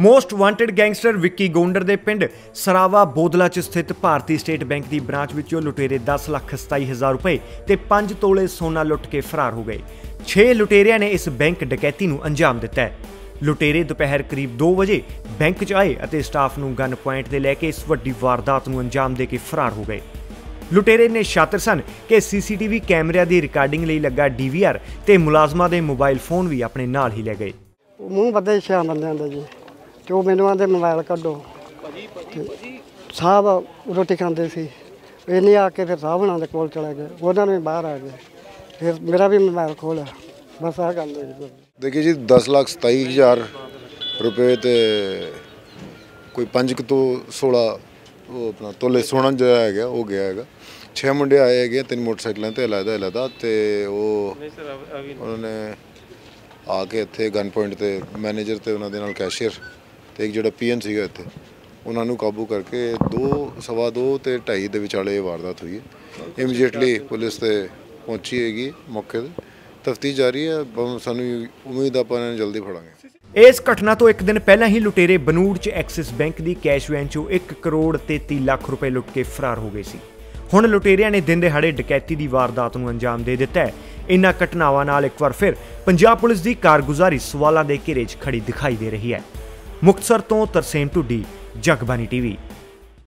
Most wanted gangster Vicky Gondar ਦੇ ਪਿੰਡ ਸਰਾਵਾ ਬੋਦਲਾ 'ਚ ਸਥਿਤ ਭਾਰਤੀ ਸਟੇਟ ਬੈਂਕ ਦੀ ਬ੍ਰਾਂਚ ਵਿੱਚੋਂ ਲੁਟੇਰੇ 10 ਲੱਖ 27 ਹਜ਼ਾਰ ਰੁਪਏ ਤੇ 5 ਤੋਲੇ ਸੋਨਾ ਲੁੱਟ ਕੇ ਫਰਾਰ ਹੋ ਗਏ। 6 ਲੁਟੇਰਿਆਂ ਨੇ ਇਸ ਬੈਂਕ ਡਕੈਤੀ ਨੂੰ ਅੰਜਾਮ ਦਿੱਤਾ ਹੈ। ਲੁਟੇਰੇ ਦੁਪਹਿਰ ਕਰੀਬ 2 ਵਜੇ ਬੈਂਕ 'ਚ ਆਏ ਅਤੇ ਸਟਾਫ ਨੂੰ ਗਨ ਪੁਆਇੰਟ ਤੇ ਲੈ ਕੇ ਇਸ ਵੱਡੀ ਵਾਰਦਾਤ ਨੂੰ ਅੰਜਾਮ ਦੇ ਕੇ ਫਰਾਰ ਹੋ ਗਏ। ਲੁਟੇਰੇ ਨੇ ਸ਼ਾਤਰ ਸਨ ਕਿ ਸੀਸੀਟੀਵੀ ਕੈਮਰਿਆਂ ਦੀ ਰਿਕਾਰਡਿੰਗ ਲਈ ਲੱਗਾ ਡੀਵੀਆਰ ਤੇ ਮੁਲਾਜ਼ਮਾਂ ਦੇ ਮੋਬਾਈਲ ਫੋਨ ਵੀ ਆਪਣੇ ਨਾਲ ਹੀ ਲੈ ਗਏ। ਮੂੰਹ ਬੱਦੇ ਛਿਆ ਬੰਦਿਆਂ ਦਾ ਜੀ। ਤੇ ਉਹ ਮੈਨੂੰ ਆਂਦੇ ਮੋਬਾਈਲ ਕੱਢੋ। ਤੇ ਸਾਹਿਬ ਰੋਟੀ ਖਾਂਦੇ ਸੀ। ਇਹਨੇ ਆ ਕੇ ਫਿਰ ਸਾਹਿਬ ਹੁਣਾਂ ਦੇ ਕੋਲ ਚਲੇ ਗਏ। ਉਹਨਾਂ ਨੂੰ ਬਾਹਰ ਆ ਗਏ। ਫਿਰ ਮੇਰਾ ਵੀ ਮੋਬਾਈਲ ਖੋਲਿਆ ਬਸ ਆ ਗੱਲ ਹੋਈ। ਜੀ ਦੇਖਿਏ ਜੀ 10 ਲੱਖ 27 ਹਜ਼ਾਰ ਰੁਪਏ ਤੇ ਕੋਈ 5 ਕੁ ਤੋਂ 16 ਉਹ ਆਪਣਾ ਤੋਲੇ ਸੋਨਾ ਜਿਹੜਾ ਹੈਗਾ, ਉਹ ਗਿਆ ਹੈਗਾ। ਛੇ ਮੁੰਡੇ ਆਏ ਹੈਗੇ, ਤਿੰਨ ਮੋਟਰਸਾਈਕਲਾਂ ਤੇ ਅਲੱਦਾ ਅਲੱਦਾ ਤੇ ਉਹ ਉਹਨਾਂ ਨੇ ਆ ਕੇ ਇੱਥੇ ਗਨ ਪੁਆਇੰਟ ਤੇ ਮੈਨੇਜਰ ਤੇ ਉਹਨਾਂ ਦੇ ਨਾਲ ਕੈਸ਼ੀਅਰ ਤੇ ਇੱਕ ਜਿਹੜਾ ਪੀਐਨ ਸੀਗਾ ਇੱਥੇ, ਉਹਨਾਂ ਨੂੰ ਕਾਬੂ ਕਰਕੇ 2 ਸਵਾ 2 ਤੇ 2:30 ਦੇ ਵਿਚਾਲੇ ਇਹ ਵਾਰਦਾਤ ਹੋਈ ਹੈ। ਇਮੀਡੀਏਟਲੀ ਪੁਲਿਸ ਤੇ ਪਹੁੰਚੀ ਹੈਗੀ ਮੌਕੇ ਤੇ। ਤਫਤੀਸ਼ ਜਾਰੀ ਹੈ ਸਾਨੂੰ ਉਮੀਦ ਆਪਾਂ ਇਹਨਾਂ ਨੂੰ ਜਲਦੀ ਫੜਾਂਗੇ। ਇਸ ਘਟਨਾ ਤੋਂ ਇੱਕ ਦਿਨ ਪਹਿਲਾਂ ਹੀ ਲੁਟੇਰੇ ਬਨੂੜ 'ਚ ਐਕਸਿਸ ਬੈਂਕ ਦੀ ਕੈਸ਼ ਵੈਨ 'ਚੋਂ 1 ਕਰੋੜ 33 ਲੱਖ ਰੁਪਏ ਲੁੱਟ ਕੇ ਫਰਾਰ ਹੋ ਗਏ ਸੀ। ਹੁਣ ਲੁਟੇਰਿਆਂ ਨੇ ਦਿਨ ਦਿਹਾੜੇ ਡਕੈਤੀ ਦੀ ਵਾਰਦਾਤ ਨੂੰ ਅੰਜਾਮ ਦੇ ਦਿੱਤਾ ਹੈ। ਇਨ੍ਹਾਂ ਘਟਨਾਵਾਂ ਨਾਲ ਇੱਕ ਵਾਰ ਫਿਰ ਪੰਜਾਬ ਪੁਲਿਸ ਦੀ ਕਾਰਗੁਜ਼ਾਰੀ ਸਵਾਲਾਂ ਦੇ ਘੇਰੇ 'ਚ ਖੜੀ ਦਿਖਾਈ ਦੇ ਰਹੀ ਹੈ। ਮੁਕਤਸਰ ਤੋਂ ਤਰਸੇਮ ਟੁੱਡੀ ਜਗਬਾਨੀ ਟੀਵੀ।